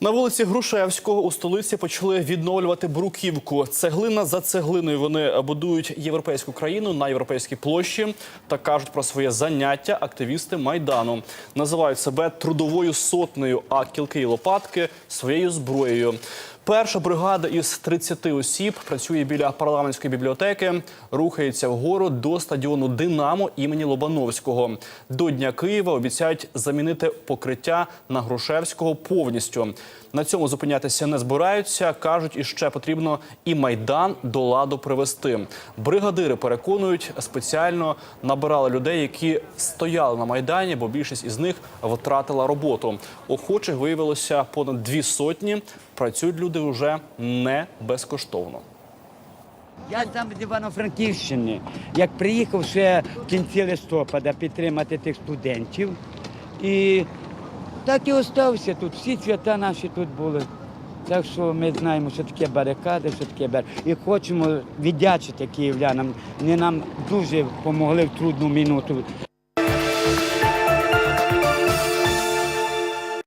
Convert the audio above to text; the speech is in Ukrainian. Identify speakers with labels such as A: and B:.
A: На вулиці Грушевського у столиці почали відновлювати бруківку. Цеглина за цеглиною вони будують європейську країну на європейській площі та кажуть про своє заняття активісти майдану. Називають себе трудовою сотнею, а кілки і лопатки своєю зброєю. Перша бригада із 30 осіб працює біля парламентської бібліотеки, рухається вгору до стадіону Динамо імені Лобановського. До Дня Києва обіцяють замінити покриття на Грушевського повністю. На цьому зупинятися не збираються. кажуть, іще потрібно і майдан до ладу привести. Бригадири переконують, спеціально набирали людей, які стояли на майдані, бо більшість із них втратила роботу. Охочих виявилося понад дві сотні. Працюють люди вже не безкоштовно.
B: Я там з Івано-Франківщини. Як приїхав ще в кінці листопада підтримати тих студентів. І так і остався тут. Всі свята наші тут були. Так що ми знаємо, що таке барикади, що таке бар. І хочемо віддячити київлянам. Вони нам дуже допомогли в трудну минуту.